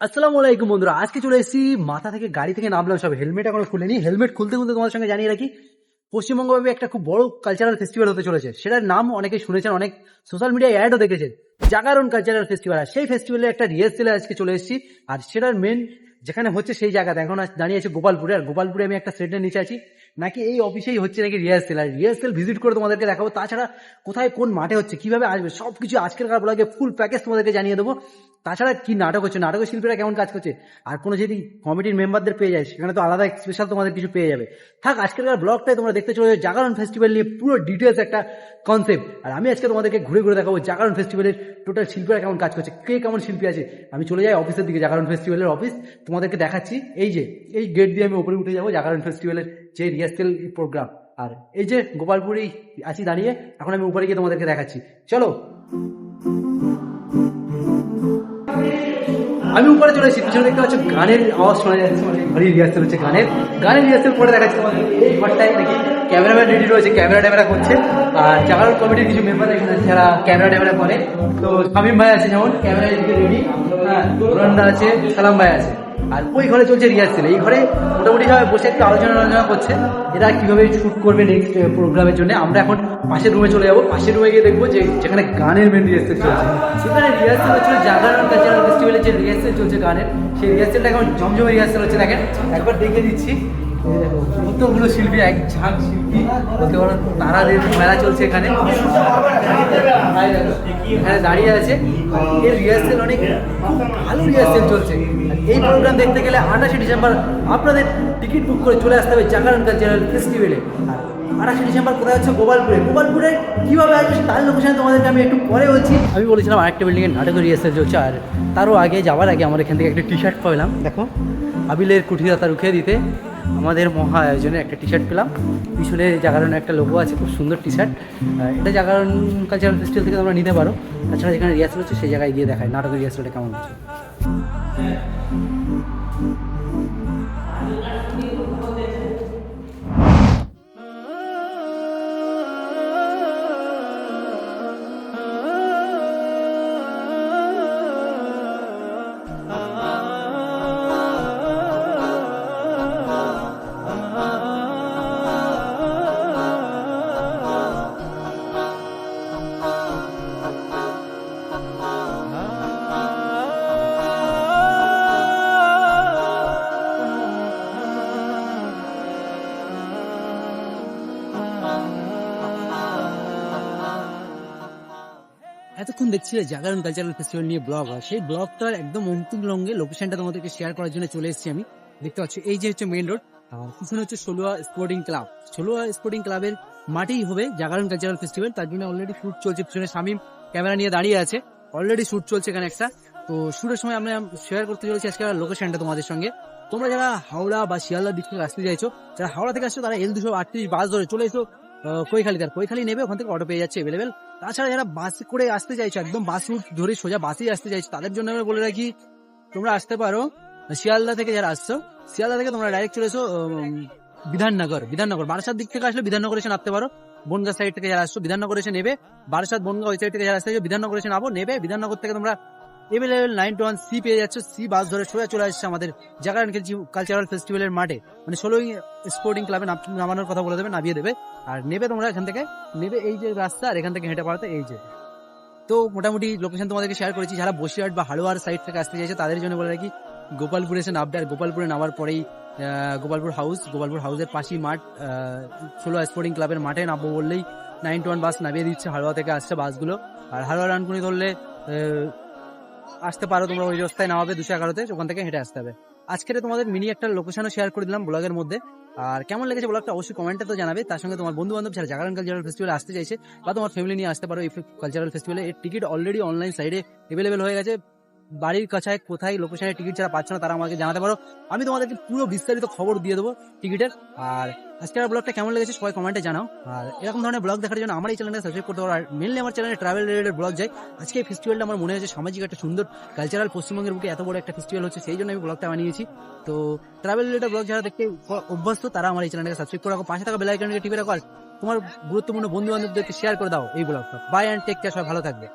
আসসালামু আলাইকুম বন্ধুরা, আজকে চলে এসেছি মাথা থেকে গাড়ি থেকে নামলাম সব, হেলমেট এখনও খুলেনি। হেলমেট খুলতে খুলতে তোমাদের সঙ্গে জানিয়ে রাখি পশ্চিমবঙ্গভাবে একটা খুব বড় কালচারাল ফেস্টিভ্যাল হতে চলেছে। সেটার নাম অনেকে শুনেছেন, অনেক সোশ্যাল মিডিয়ায় অ্যাডও দেখেছেন, জাগরণ কালচারাল ফেস্টিভ্যাল আর সেই ফেস্টিভ্যালে একটা রিহার্সেলে আজকে চলে এসেছি, আর সেটার মেন যেখানে হচ্ছে সেই জায়গাতে এখন দাঁড়িয়ে আছে গোপালপুরে, আর গোপালপুরে আমি একটা সেটের নিচে আছি, নাকি এই অফিসেই হচ্ছে নাকি রিহার্সেল আর রিহার্সেল ভিজিট করে তোমাদেরকে দেখাবো, তাছাড়া কোথায় কোন মাঠে হচ্ছে, কীভাবে আসবে সব কিছু আজকের কার ফুল প্যাকেজ তোমাদেরকে জানিয়ে দেবো। তাছাড়া কি নাটক হচ্ছে? নাটকের শিল্পীরা কেমন কাজ করছে? আর কোনো যদি কমিটির মেম্বারদের পেয়ে যায়, সেখানে তো আলাদা স্পেশাল তোমাদের কিছু পেয়ে যাবে। থাক, আজকের ব্লগটাই তোমরা দেখতে চলে জাগরণ ফেস্টিভ্যাল নিয়ে পুরো ডিটেলস একটা কনসেপ্ট আর আমি আজকে তোমাদেরকে ঘুরে ঘুরে দেখাবো জাগরণ ফেস্টিভ্যালের টোটাল শিল্পীরা কেমন কাজ করছে, কে কেমন শিল্পী আছে। আমি চলে যাই অফিসের দিকে, জাগরণ ফেস্টিভ্যালের অফিস তোমাদেরকে দেখাচ্ছি, এই যে, এই গেট দিয়ে আমি উপরে উঠে যাব জাগরণ ফেস্টিভ্যালের যে রিহার্সেল প্রোগ্রাম আর এই যে, গোপালপুরেই আছি দাঁড়িয়ে, এখন আমি উপরে গিয়ে তোমাদেরকে দেখাচ্ছি। চলো। আমি উপরে চলে এসেছি, পিছনে দেখতে পাচ্ছি গানের আওয়াজ শোনা যাচ্ছে মানে রিহার্সেল হচ্ছে গানের। গানের রিহার্সেল পরে দেখা যাচ্ছে এই ঘরটায় নাকি ক্যামেরাম্যান রেডি রয়েছে ক্যামেরা ট্যামেরা করছে। আর চাকার কমিটির কিছু মেম্বার এখানে যারা ক্যামেরা ট্যামেরা করে। তো শামিম ভাই আছে যেমন ক্যামেরা রেডি হ্যাঁ আছে, সালাম ভাই আছে। আর ওই ঘরে চলছে রিহার্সেল এই ঘরে মোটামুটি সবাই বসে একটু আলোচনা আলোচনা করছে। এরা কীভাবে শুট করবে নেক্সট প্রোগ্রামের জন্য। আমরা এখন পাশের রুমে চলে যাব। পাশের রুমে গিয়ে দেখব যে যেখানে গানের মেন রিহার্সেল চলছে। সেখানে রিহার্সেল হচ্ছিল জাগরণ কালচারাল ফেস্টিভ্যালের যে রিহার্সেল চলছে গানের, সেই রিহার্সেলটা এখন জমজমে রিহার্সেল হচ্ছে। দেখেন, একবার দেখে দিচ্ছি। কতগুলো শিল্পী, এক ঝাঁক শিল্পী, বলতে পারো, তারাদের মেলা চলছে এখানে। এখানে দাঁড়িয়ে আছে। এর রিহার্সেল অনেক ভালো রিহার্সেল চলছে। এই প্রোগ্রাম দেখতে গেলে আঠাশে ডিসেম্বর আপনাদের টিকিট বুক করে চলে আসতে হবে জাগরণ কালচারাল ফেস্টিভ্যালে আঠাশে ডিসেম্বর কোথায় হচ্ছে? গোপালপুরে। গোপালপুরে কীভাবে আসবে তার লোকেশন তোমাদেরকে আমি একটু পরে বলছি। আমি বলেছিলাম আরেকটা বিল্ডিংয়ের নাটকের রিহার্সেল চলছে আর তারও আগে যাওয়ার আগে আমার এখান থেকে একটা টি শার্ট পাইলাম। দেখো। আবিলের কুঠিরাতা রুখে দিতে। আমাদের মহা আয়োজনে একটা টি শার্ট পেলাম। পিছনে জাগারণের একটা লোগো আছে, খুব সুন্দর টি শার্ট এটা জাগারণ কালচারাল ফেস্টিভ্যাল থেকে তোমরা নিতে পারো। তাছাড়া যেখানে রিহার্সেল হচ্ছে, সেই জায়গায় গিয়ে দেখায় নাটকের রিহার্সেলটা কেমন হচ্ছে? এতক্ষণ দেখছিলে জাগরণ কালচারাল ফেস্টিভ্যাল নিয়ে ব্লগ হয়। সেই ব্লগটার একদম অন্তিম লঙ্গে লোকেশনটা তোমাদেরকে শেয়ার করার জন্য চলে এসেছি আমি। দেখতে পাচ্ছি, এই যে হচ্ছে মেইন রোড পিছনে হচ্ছে ষোলোয়া স্পোর্টিং ক্লাব ষোলোয়া স্পোর্টিং ক্লাবের মাঠেই হবে জাগরণ কালচারাল ফেস্টিভ্যাল তার জন্য অলরেডি শুট চলছে, পিছনে শামিম ক্যামেরা নিয়ে দাঁড়িয়ে আছে। অলরেডি শুট চলছে এখানে একটা। তো শুটের সময় আমরা শেয়ার করতে চলেছি আজকে লোকেশনটা তোমাদের সঙ্গে। তোমরা যারা হাওড়া বা শিয়ালদার দিক থেকে আসতে চাইছো, যারা হাওড়া থেকে আসছো, তারা এল দুশো আটত্রিশ বাস ধরে চলে এসো। কৈখালি তার। কৈখালি নেবে ওখান থেকে অটো পেয়ে যাচ্ছে অ্যাভেলেবেল তাছাড়া যারা বাস করে আসতে চাইছো, একদম বাস রুট ধরে সোজা বাসেই আসতে চাইছো, তাদের জন্য আমি বলে রাখি, তোমরা আসতে পারো। শিয়ালদা থেকে যারা আসছো, শিয়ালদা থেকে তোমরা ডাইরেক্ট চলে এসো বিধাননগর বিধাননগর। বারাসাত দিক থেকে আসলে বিধাননগর এসে নামতে পারো। বনগা সাইড থেকে যারা আসছো, বিধাননগর এসে নেবে। বারাসাত, বনগা ওই সাইড থেকে যারা আসতে বিধাননগর এসে নামো। নেবে, বিধাননগর থেকে তোমরা available nine two one C পেয়ে যাচ্ছ। সি বাস ধরে সোজা চলে আসছে আমাদের জাগারান কালচারাল ফেস্টিভ্যালের মাঠে। মানে ষোলোই স্পোর্টিং ক্লাবে নামানোর কথা বলে দেবে, নামিয়ে দেবে। আর নেবে তোমরা এখান থেকে। নেবে এই যে রাস্তা আর এখান থেকে হেঁটে পাড়াতে এই যে। তো মোটামুটি লোকেশন তোমাদেরকে শেয়ার করেছি। যারা বসিরহাট বা হালুয়ার সাইড থেকে আসতে চাইছে, তাদের জন্য বলে রাখি, গোপালপুরে এসে নামবে। আর গোপালপুরে নামার পরেই গোপালপুর হাউস গোপালপুর হাউসের পাশেই মাঠ ষোলো স্পোর্টিং ক্লাবের মাঠে নামবো বললেই নাইন টু ওয়ান বাস নামিয়ে দিচ্ছে হালুয়া থেকে আসছে বাসগুলো আর হালুয়া রানকুনি ধরলে আসতে পারো তোমরা ওই রাস্তায় নামাবে দুশো এগারোতে, ওখান থেকে হেঁটে আসতে হবে। আজকে তোমাদের মিনি একটা লোকেশনও শেয়ার করে দিলাম ব্লগের মধ্যে। আর কেমন লেগেছে ব্লগটা অবশ্যই কমেন্টে তো জানাবে। তার সঙ্গে তোমার বন্ধু বান্ধব যারা জাগারান কালচারাল ফেস্টিভ্যালে আসতে চাইছে, বা তোমার ফ্যামিলি নিয়ে আসতে পারো এই কালচারাল ফেস্টিভ্যালে এর টিকিট অলরেডি অনলাইন সাইডে অ্যাভেলেবেল হয়ে গেছে। বাড়ির কাছায় কোথায় লোকেশনের টিকিট যারা পাচ্ছে না, তারা আমাকে জানাতে পারো। আমি তোমাদেরকে পুরো বিস্তারিত খবর দিয়ে দেবো টিকিটের। আর আজকের ব্লগটা কেমন লেগেছে সবাই কমেন্টে জানাও। আর এরকম ধরনের ব্লগ দেখার জন্য আমার এই চ্যানেলটা সাবস্ক্রাইব করতে পারো আর মেনলি আমার চ্যানেলে ট্রাভেল রিলেটেড ব্লগ যায়। আজকে এই ফেস্টিভ্যালটা আমার মনে হয়েছে সামাজিক একটা সুন্দর কালচারাল পশ্চিমবঙ্গের বুকে এত বড় একটা ফেস্টিভ্যাল হচ্ছে, সেই জন্য আমি ব্লগটা বানিয়েছি। তো ট্রাভেল রিলেটেড ব্লগ যারা দেখতে অভ্যস্ত, তারা আমার এই চ্যানেলটাকে সাবস্ক্রাইব করে রাখো। পাশে থাকা বেলাইকনকে টিপে রাখো। আর তোমার গুরুত্বপূর্ণ বন্ধু বান্ধবদেরকে শেয়ার করে দাও এই ব্লগটা বাই অ্যান্ড টেক কেয়ার সবাই ভালো থাকবে।